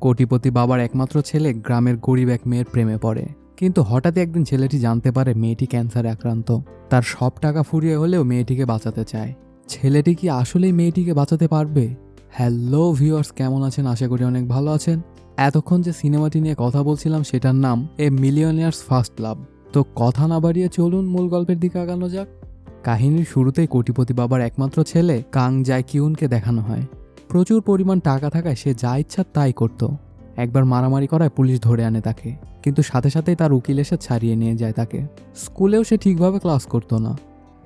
কোটিপতি বাবার একমাত্র ছেলে গ্রামের গরিব এক মেয়ের প্রেমে পড়ে। কিন্তু হঠাৎই একদিন ছেলেটি জানতে পারে মেয়েটি ক্যান্সারে আক্রান্ত। তার সব টাকা ফুরিয়ে হলেও মেয়েটিকে বাঁচাতে চায়। ছেলেটি কি আসলেই মেয়েটিকে বাঁচাতে পারবে? হ্যালো ভিউয়ার্স, কেমন আছেন? আশা করি অনেক ভালো আছেন। এতক্ষণ যে সিনেমাটি নিয়ে কথা বলছিলাম সেটার নাম এ মিলিয়নিয়ার্স ফার্স্ট লাভ। তো কথা না বাড়িয়ে চলুন মূল গল্পের দিকে আগানো যাক। কাহিনীর শুরুতেই কোটিপতি বাবার একমাত্র ছেলে কাং জায় কিউনকে দেখানো হয়। প্রচুর পরিমাণ টাকা থাকায় সে যা ইচ্ছা তাই করত। একবার মারামারি করায় পুলিশ ধরে আনে তাকে, কিন্তু সাথে সাথেই তার উকিল এসে ছাড়িয়ে নিয়ে যায় তাকে। স্কুলেও সে ঠিকভাবে ক্লাস করতো না।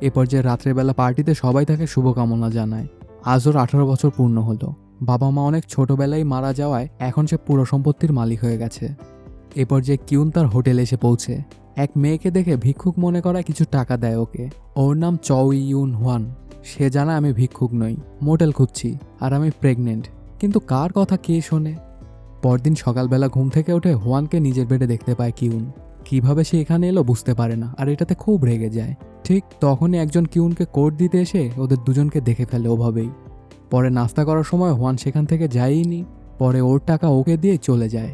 এ পর্যায়ে রাত্রেবেলা পার্টিতে সবাই তাকে শুভকামনা জানায়। আজ ওর আঠারো বছর পূর্ণ হলো। বাবা মা অনেক ছোটবেলায় মারা যাওয়ায় এখন সে পুরো সম্পত্তির মালিক হয়ে গেছে। এ পর্যায়ে কিউন তার হোটেলে এসে পৌঁছে। এক মেয়েকে দেখে ভিক্ষুক মনে করা কিছু টাকা দেয় ওকে। ওর নাম চৌ ইউন হোয়ান। সে জানা আমি ভিক্ষুক নই, মোটেল খুঁজছি, আর আমি প্রেগনেন্ট কিন্তু কার কথা কে শোনে? পরদিন সকালবেলা ঘুম থেকে উঠে হোয়ানকে নিজের বেডে দেখতে পায় কিউন। কীভাবে সে এখানে এলো বুঝতে পারে না, আর এটাতে খুব রেগে যায়। ঠিক তখনই একজন কিউনকে কোর্ট দিতে এসে ওদের দুজনকে দেখে ফেলে ওভাবেই। পরে নাস্তা করার সময় হোয়ান সেখান থেকে যায়ইনি, পরে ওর টাকা ওকে দিয়ে চলে যায়।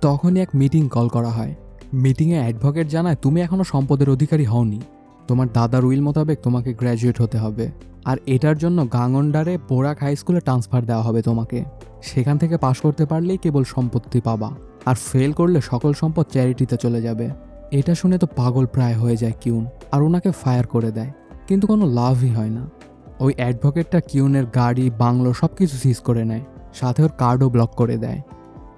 তখনই এক মিটিং কল করা হয়। মিটিংয়ে অ্যাডভোকেট জানায়, তুমি এখনও সম্পদের অধিকারী হওনি। তোমার দাদার উইল মোতাবেক তোমাকে গ্র্যাজুয়েট হতে হবে। আর এটার জন্য গাঙ্গন্ডারে বোরাক হাই স্কুলে ট্রান্সফার দেওয়া হবে তোমাকে। সেখান থেকে পাশ করতে পারলেই কেবল সম্পত্তি পাবা। আর ফেল করলে সকল সম্পদ চ্যারিটিতে চলে যাবে। এটা শুনে তো পাগল প্রায় হয়ে যায় কিউন, আর ওনাকে ফায়ার করে দেয়। কিন্তু কোনো লাভই হয় না। ওই অ্যাডভোকেটটা কিউনের গাড়ি, বাংলো সব কিছু সিজ করে নেয়। সাথে ওর কার্ডও ব্লক করে দেয়।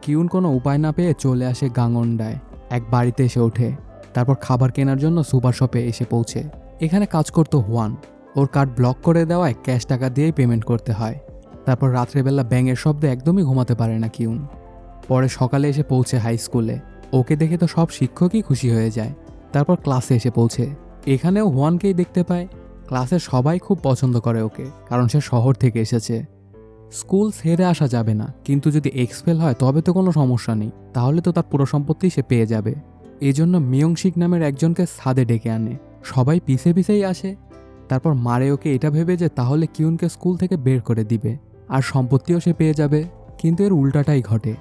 কিউন কোনো উপায় না পেয়ে চলে আসে গাঙ্গন্ডায় এক বাড়িতে এসে ওঠে। তারপর খাবার কেনার জন্য সুপার শপে এসে পৌঁছে। এখানে কাজ করতো হোয়ান। ওর কার্ড ব্লক করে দেওয়ায় ক্যাশ টাকা দিয়েই পেমেন্ট করতে হয়। তারপর রাত্রেবেলা ব্যাঙের শব্দে একদমই ঘুমাতে পারে না কিউন। পরে সকালে এসে পৌঁছে হাই স্কুলে। ওকে দেখে তো সব শিক্ষকই খুশি হয়ে যায়। তারপর ক্লাসে এসে পৌঁছে। এখানেও হোয়ানকেই দেখতে পায়। ক্লাসে সবাই খুব পছন্দ করে ওকে, কারণ সে শহর থেকে এসেছে। স্কুল ছেড়ে আসা যাবে না, কিন্তু যদি এক্সপেল হয় তবে তো কোনো সমস্যা নেই। তাহলে তো তার পুরো সম্পত্তি সে পেয়ে যাবে। এই জন্য মিয়ংশিক নামের একজনকে সাদে ডেকে আনে। সবাই পিছে পিছেই আসে। তারপর মারে ওকে এটা ভেবে যে তাহলে কিউনকে স্কুল থেকে বের করে দিবে। আর সম্পত্তিও সে পেয়ে যাবে। কিন্তু এর উল্টাটাই ঘটে।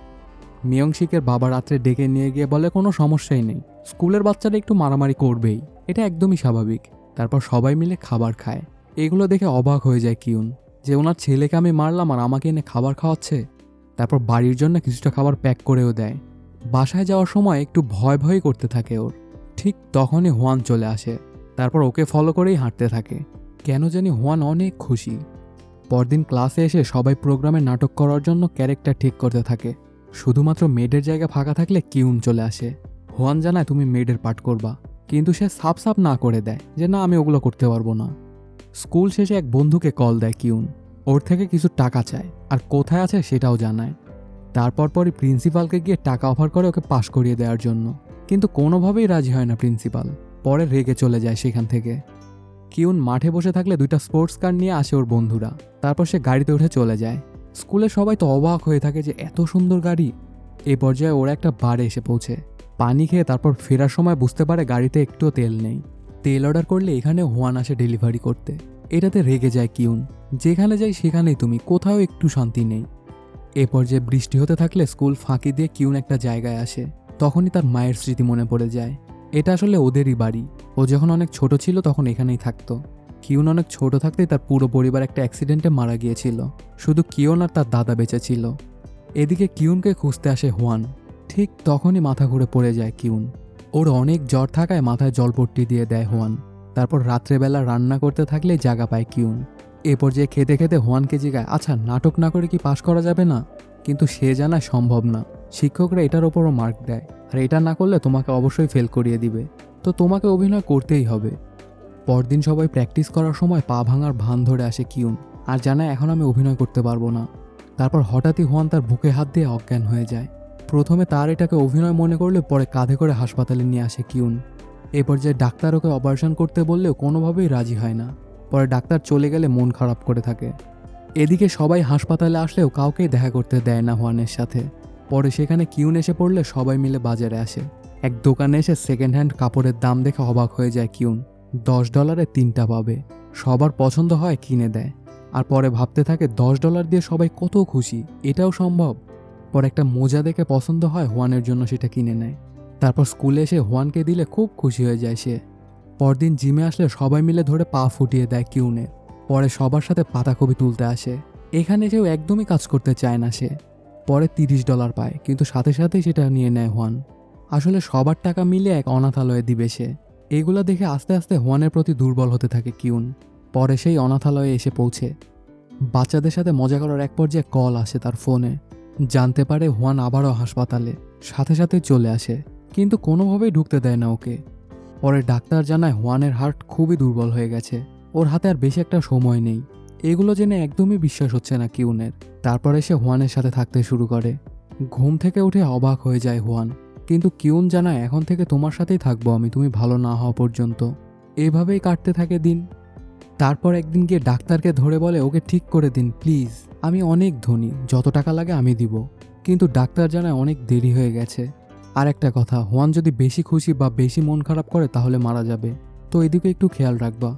মিয়ংশিকের বাবা রাত্রে ডেকে নিয়ে গিয়ে বলে, কোনো সমস্যাই নেই। স্কুলের বাচ্চারা একটু মারামারি করবেই। এটা একদমই স্বাভাবিক। তারপর সবাই মিলে খাবার খায়। এগুলো দেখে অবাক হয়ে যায় কিউন, যে ওনার ছেলেকে আমি মারলাম আর আমাকে এনে খাবার খাওয়াচ্ছে? তারপর বাড়ির জন্য কিছুটা খাবার প্যাক করেও দেয়। বাসায় যাওয়ার সময় একটু ভয় ভয় করতে থাকে ওর। ঠিক তখনই হোয়ান চলে আসে। তারপর ওকে ফলো করেই হাঁটতে থাকে। কেন জানি হোয়ান অনেক খুশি। পরদিন ক্লাসে এসে সবাই প্রোগ্রামে নাটক করার জন্য ক্যারেক্টার ঠিক করতে থাকে। শুধুমাত্র মেডের জায়গা ফাঁকা থাকলে কিউন চলে আসে। হোয়ান জানায়, তুমি মেডের পাঠ করবা। কিন্তু সে সাপ সাপ না করে দেয় যে, না, আমি ওগুলো করতে পারব না। স্কুল শেষে এক বন্ধুকে কল দেয় কিউন। ওর থেকে কিছু টাকা চায়। আর কোথায় আছে সেটাও জানায়। তারপর পরই প্রিন্সিপালকে গিয়ে টাকা অফার করে ওকে পাশ করিয়ে দেওয়ার জন্য। কিন্তু কোনোভাবেই রাজি হয় না প্রিন্সিপাল। পরে রেগে চলে যায় সেখান থেকে। কিউন মাঠে বসে থাকলে দুইটা স্পোর্টস কার নিয়ে আসে ওর বন্ধুরা। তারপর সে গাড়িতে উঠে চলে যায়। স্কুলে সবাই তো অবাক হয়ে থাকে যে এত সুন্দর গাড়ি। এ পর্যায়ে ওরা একটা বারে এসে পৌঁছে। পানি খেয়ে তারপর ফেরার সময় বুঝতে পারে গাড়িতে একটুও তেল নেই। তেল অর্ডার করলে এখানে হোয়ান আসে ডেলিভারি করতে। এটাতে রেগে যায় কিউন। যেখানে যাই সেখানেই তুমি, কোথাও একটু শান্তি নেই। এ পর্যায়ে বৃষ্টি হতে থাকলে স্কুল ফাঁকি দিয়ে কিউন একটা জায়গায় আসে, তখনই তার মায়ের স্মৃতি মনে পড়ে যায়। এটা আসলে ওদেরই বাড়ি। ও যখন অনেক ছোট ছিল তখন এখানেই থাকতো। কিউন অনেক ছোট থাকতেই তার পুরো পরিবার একটা অ্যাক্সিডেন্টে মারা গিয়েছিল। শুধু কিউন আর তার দাদা বেঁচে ছিল। এদিকে কিউনকে খুঁজতে আসে হোয়ান। ঠিক তখনই মাথা ঘুরে পড়ে যায় কিউন। ওর অনেক জ্বর থাকায় মাথায় জলপট্টি দিয়ে দেয় হোয়ান। তারপর রাত্রেবেলা রান্না করতে থাকলেই জায়গা পায় কিউন। এ পর্যায়ে খেতে খেতে হোয়ানকে জিগায় আচ্ছা নাটক না করে কি পাশ করা যাবে না? কিন্তু সে জানায়, সম্ভব না। শিক্ষকরা এটার ওপরও মার্ক দেয়। আর এটা না করলে তোমাকে অবশ্যই ফেল করিয়ে দিবে। তো তোমাকে অভিনয় করতেই হবে। পরদিন সবাই প্র্যাকটিস করার সময় পা ভাঙার ভান ধরে আসে কিউন আর জানায়, এখন আমি অভিনয় করতে পারব না। তারপর হঠাৎই হোয়ান তার বুকে হাত দিয়ে অজ্ঞান হয়ে যায়। প্রথমে তার এটাকে অভিনয় মনে করলে পরে কাঁধে করে হাসপাতালে নিয়ে আসে কিউন। এ পর্যায়ে ডাক্তার ওকে অপারেশন করতে বললেও কোনোভাবেই রাজি হয় না। পরে ডাক্তার চলে গেলে মন খারাপ করে থাকে। এদিকে সবাই হাসপাতালে আসলেও কাউকেই দেখা করতে দেয় না হোয়ানের সাথে। পরে সেখানে কিউন এসে পড়লে সবাই মিলে বাজারে আসে। এক দোকানে এসে সেকেন্ড হ্যান্ড কাপড়ের দাম দেখে অবাক হয়ে যায় কিউন। দশ ডলারে তিনটা পাবে। সবার পছন্দ হয় কিনে দেয়। আর পরে ভাবতে থাকে দশ ডলার দিয়ে সবাই কত খুশি, এটাও সম্ভব। পর একটা মোজা দেখে পছন্দ হয় হোয়ানের জন্য সেটা কিনে নেয়। তারপর স্কুলে এসে হোয়ানকে দিলে খুব খুশি হয়ে যায় সে। পরদিন জিমে আসলে সবাই মিলে ধরে পা ফুটিয়ে দেয় কিউনে। পরে সবার সাথে পাতাকপি তুলতে আসে। এখানে কেউ একদমই কাজ করতে চায় না সে। পরে তিরিশ ডলার পায়, কিন্তু সাথে সাথেই সেটা নিয়ে নেয় হোয়ান। আসলে সবার টাকা মিলে এক অনাথালয়ে দিবে সে। এগুলো দেখে আস্তে আস্তে হোয়ানের প্রতি দুর্বল হতে থাকে কিউন। পরে সেই অনাথালয়ে এসে পৌঁছে। বাচ্চাদের সাথে মজা করার এক পর্যায়ে কল আসে তার ফোনে। জানতে পারে হোয়ান আবারও হাসপাতালে, সাথে সাথে চলে আসে, কিন্তু কোনোভাবেই ঢুকতে দেয় না ওকে। পরে ডাক্তার জানায় হোয়ানের হার্ট খুবই দুর্বল হয়ে গেছে। ওর হাতে আর বেশি একটা সময় নেই। এগুলো জেনে একদমই বিশ্বাস হচ্ছে না কিউনের। তারপরে সে হোয়ানের সাথে থাকতে শুরু করে। ঘুম থেকে উঠে অবাক হয়ে যায় হোয়ান। কিন্তু কিউন জানায়, এখন থেকে তোমার সাথেই থাকব আমি, তুমি ভালো না হওয়া পর্যন্ত। এভাবেই কাটতে থাকে দিন। তারপর একদিন গিয়ে ডাক্তারকে ধরে বলে, ওকে ঠিক করে দিন, প্লিজ। আমি অনেক ধনী, যত টাকা লাগে আমি দিব। কিন্তু ডাক্তার জানায়, অনেক দেরি হয়ে গেছে। আর একটা কথা, হোয়ান যদি বেশি খুশি বা বেশি মন খারাপ করে, তাহলে মারা যাবে। তো এদিকে একটু খেয়াল রাখবা।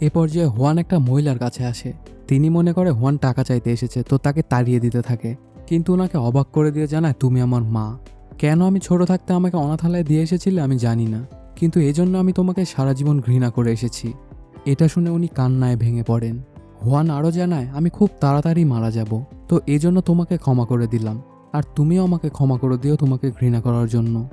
এ পর্যায়ে হোয়ান একটা মহিলার কাছে আসে। তিনি মনে করে হোয়ান টাকা চাইতে এসেছে, তো তাকে তাড়িয়ে দিতে থাকে। কিন্তু ওনাকে অবাক করে দিয়ে জানায়, তুমি আমার মা। কেন আমি ছোট থাকতে আমাকে অনাথালয়ে দিয়ে এসেছিলে আমি জানি না। কিন্তু এজন্য আমি তোমাকে সারা জীবন ঘৃণা করে এসেছি। এটা শুনে উনি কান্নায় ভেঙে পড়েন। হোয়ান আরও জানায়, আমি খুব তাড়াতাড়ি মারা যাব। তো এজন্য তোমাকে ক্ষমা করে দিলাম। আর তুমিও আমাকে ক্ষমা করে দিও তোমাকে ঘৃণা করার জন্য।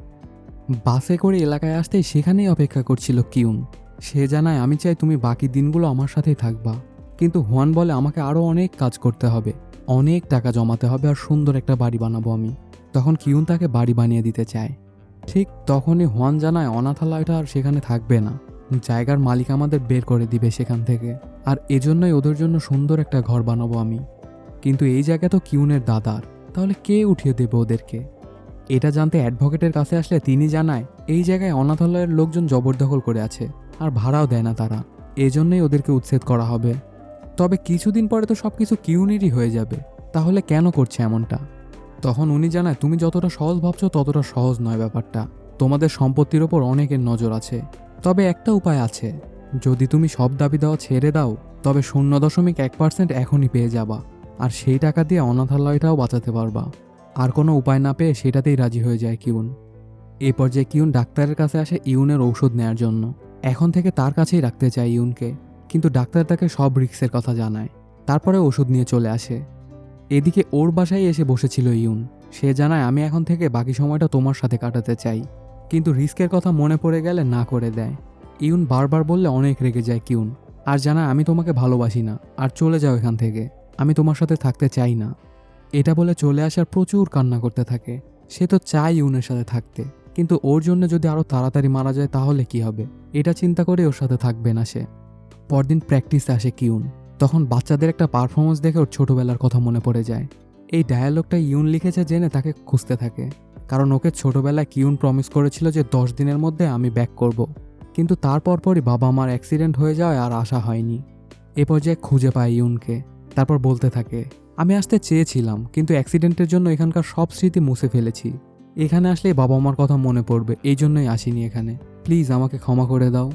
বাসে করে এলাকায় আসতেই সেখানেই অপেক্ষা করছিল কিউন। সে জানায়, আমি চাই তুমি বাকি দিনগুলো আমার সাথেই থাকবা। কিন্তু হোয়ান বলে, আমাকে আরও অনেক কাজ করতে হবে। অনেক টাকা জমাতে হবে আর সুন্দর একটা বাড়ি বানাবো আমি। তখন কিউন তাকে বাড়ি বানিয়ে দিতে চায়। ঠিক তখনই হোয়ান জানায় অনাথালয়টা আর সেখানে থাকবে না। জায়গার মালিক আমাদের বের করে দিবে সেখান থেকে। আর এজন্যই ওদের জন্য সুন্দর একটা ঘর বানাবো আমি। কিন্তু এই জায়গা তো কিউনের দাদার। তাহলে কে উঠিয়ে দেবে ওদেরকে? এটা জানতে অ্যাডভোকেটের কাছে আসলে তিনি জানায়, এই জায়গায় অনাথালয়ের লোকজন জবরদখল করে আছে, আর ভাড়াও দেয় না তারা। এজন্যই ওদেরকে উচ্ছেদ করা হবে। তবে কিছুদিন পরে তো সব কিছু কিউনেরই হয়ে যাবে, তাহলে কেন করছে এমনটা? তখন উনি জানায়, তুমি যতটা সহজ ভাবছ ততটা সহজ নয় ব্যাপারটা। তোমাদের সম্পত্তির ওপর অনেকের নজর আছে। তবে একটা উপায় আছে। যদি তুমি সব দাবি দেওয়া ছেড়ে দাও, তবে শূন্য দশমিক এক পার্সেন্ট এখনই পেয়ে যাবা। আর সেই টাকা দিয়ে অনাথালয়টাও বাঁচাতে পারবা। আর কোনো উপায় না পেয়ে সেটাতেই রাজি হয়ে যায় কিউন। এ পর্যায়ে কিউন ডাক্তারের কাছে আসে ইউনের ঔষধ নেয়ার জন্য। এখন থেকে তার কাছেই রাখতে চায় ইউনকে, কিন্তু ডাক্তার তাকে সব রিক্সের কথা জানায়। তারপরে ওষুধ নিয়ে চলে আসে। এদিকে ওর বাসায় এসে বসেছিল ইউন। সে জানায়, আমি এখন থেকে বাকি সময়টা তোমার সাথে কাটাতে চাই। কিন্তু রিস্কের কথা মনে পড়ে গেলে না করে দেয়। ইউন বারবার বললে অনেক রেগে যায় কিউন। আর জানায়, আমি তোমাকে ভালোবাসি না। আর চলে যাও এখান থেকে। আমি তোমার সাথে থাকতে চাই না। এটা বলে চলে আসার প্রচুর কান্না করতে থাকে। সে তো চায় ইউনের সাথে থাকতে। কিন্তু ওর জন্য যদি আরও তাড়াতাড়ি মারা যায় তাহলে কি হবে? এটা চিন্তা করে ওর সাথে থাকবে না সে। পরদিন প্র্যাকটিসে আসে কিউন। তখন বাচ্চাদের একটা পারফরমেন্স দেখে ওর ছোটবেলার কথা মনে পড়ে যায়। এই ডায়ালগটা ইউন লিখেছে জেনে তাকে খুঁজতে থাকে। কারণ ওকে ছোটবেলায় কিউন প্রমিস করেছিল যে দশ দিনের মধ্যে আমি ব্যাক করব। কিন্তু তারপর পরই বাবা আমার অ্যাক্সিডেন্ট হয়ে যাওয়ায় আর আশা হয়নি। এ পর্যায়ে খুঁজে পায় ইউনকে। তারপর বলতে থাকে, আমি আসতে চেয়েছিলাম, কিন্তু অ্যাক্সিডেন্টের জন্য এখানকার সব স্মৃতি মুছে ফেলেছি। এখানে আসলেই বাবা মার কথা মনে পড়বে, এই জন্যই আসিনি এখানে। প্লিজ আমাকে ক্ষমা করে দাও।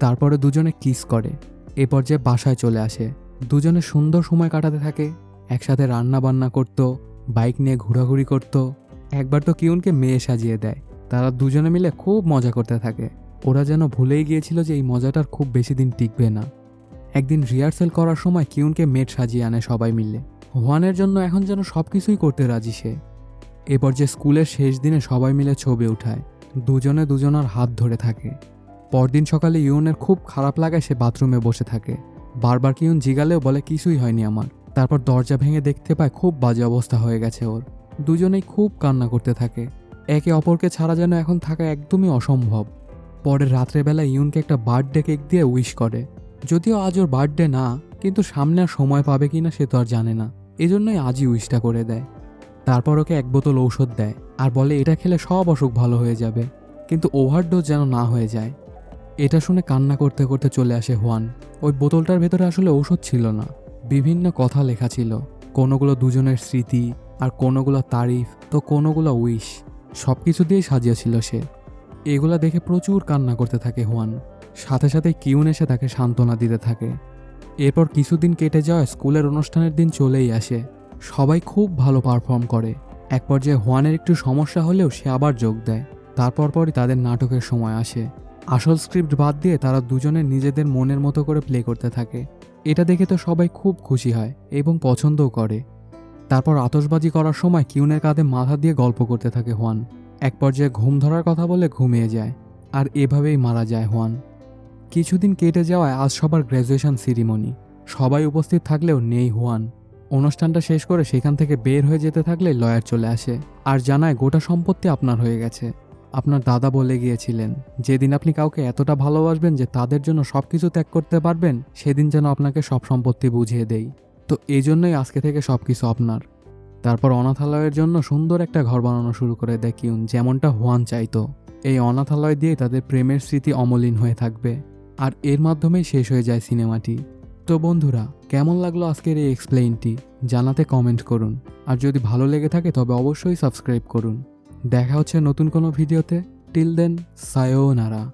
তারপরে দুজনে কিস করে। এ পর্যায়ে বাসায় চলে আসে। দুজনে সুন্দর সময় কাটাতে থাকে। একসাথে রান্না বান্না করত, বাইক নিয়ে ঘোরাঘুরি করত। একবার তো কিউনকে মেয়ে সাজিয়ে দেয়। তারা দুজনে মিলে খুব মজা করতে থাকে। ওরা যেন ভুলেই গিয়েছিল যে এই মজাটার খুব বেশি দিন টিকবে না। একদিন রিহার্সেল করার সময় কিউনকে মেট সাজিয়ে আনে সবাই মিলে। হোয়ানের জন্য এখন যেন সব কিছুই করতে রাজি সে। এরপর যে স্কুলের শেষ দিনে সবাই মিলে ছবি উঠায়, দুজনে দুজনার হাত ধরে থাকে। পরদিন সকালে ইউনের খুব খারাপ লাগায় সে বাথরুমে বসে থাকে। বারবার কিউন জিগালেও বলে, কিছুই হয়নি আমার। তারপর দরজা ভেঙে দেখতে পায় খুব বাজে অবস্থা হয়ে গেছে ওর। দুজনেই খুব কান্না করতে থাকে। একে অপরকে ছাড়া যেন এখন থাকা একদমই অসম্ভব। পরের রাত্রেবেলা ইউনকে একটা বার্থডে কেক দিয়ে উইশ করে। যদিও আজ ওর বার্থডে না, কিন্তু সামনে আর সময় পাবে কি না সে তো আর জানে না। এজন্যই আজই উইশটা করে দেয়। তারপর ওকে এক বোতল ঔষধ দেয় আর বলে, এটা খেলে সব অসুখ ভালো হয়ে যাবে। কিন্তু ওভারডোজ যেন না হয়ে যায়। এটা শুনে কান্না করতে করতে চলে আসে হোয়ান। ওই বোতলটার ভেতরে আসলে ঔষধ ছিল না। বিভিন্ন কথা লেখা ছিল। কোনোগুলো দুজনের স্মৃতি আর কোনোগুলো তারিফ, তো কোনোগুলো উইশ সব কিছু দিয়েই সাজিয়েছিল সে। এগুলা দেখে প্রচুর কান্না করতে থাকে হোয়ান। সাথে সাথে কিউন এসে তাকে সান্ত্বনা দিতে থাকে। এরপর কিছুদিন কেটে যাওয়ায় স্কুলের অনুষ্ঠানের দিন চলেই আসে। সবাই খুব ভালো পারফর্ম করে। এক পর্যায়ে হোয়ানের একটু সমস্যা হলেও সে আবার যোগ দেয়। তারপর পরই তাদের নাটকের সময় আসে। আসল স্ক্রিপ্ট বাদ দিয়ে তারা দুজনে নিজেদের মনের মতো করে প্লে করতে থাকে। এটা দেখে তো সবাই খুব খুশি হয় এবং পছন্দও করে। তারপর আতশবাজি করার সময় কিউনের কাঁধে মাথা দিয়ে গল্প করতে থাকে হোয়ান। এক পর্যায়ে ঘুম ধরার কথা বলে ঘুমিয়ে যায়। আর এভাবেই মারা যায় হোয়ান। কিছুদিন কেটে যাওয়ায় আজ সবার গ্র্যাজুয়েশন সিরিমনি সবাই উপস্থিত থাকলেও নেই হুয়ান। অনুষ্ঠানটা শেষ করে সেখান থেকে বের হয়ে যেতে থাকলে লয়ার চলে আসে। আর জানায় গোটা সম্পত্তি আপনার হয়ে গেছে। আপনার দাদা বলে গিয়েছিলেন, যেদিন আপনি কাউকে এতটা ভালোবাসবেন যে তাদের জন্য সব কিছু ত্যাগ করতে পারবেন, সেদিন যেন আপনাকে সব সম্পত্তি বুঝিয়ে দেই। তো এই জন্যই আজকে থেকে সব কিছু আপনার। তারপর অনাথালয়ের জন্য সুন্দর একটা ঘর বানানো শুরু করে দেয় যেমনটা হোয়ান চাইতো। এই অনাথালয় দিয়ে তাদের প্রেমের স্মৃতি অমলিন হয়ে থাকবে। আর এর মাধ্যমে শেষ হয়ে যায় সিনেমাটি। তো বন্ধুরা, কেমন লাগল আজকের এই এক্সপ্লেইনটি জানাতে কমেন্ট করুন। আর যদি ভালো লেগে থাকে, তবে অবশ্যই সাবস্ক্রাইব করুন। দেখা হচ্ছে নতুন কোনো ভিডিওতে। Till then সায়োনারা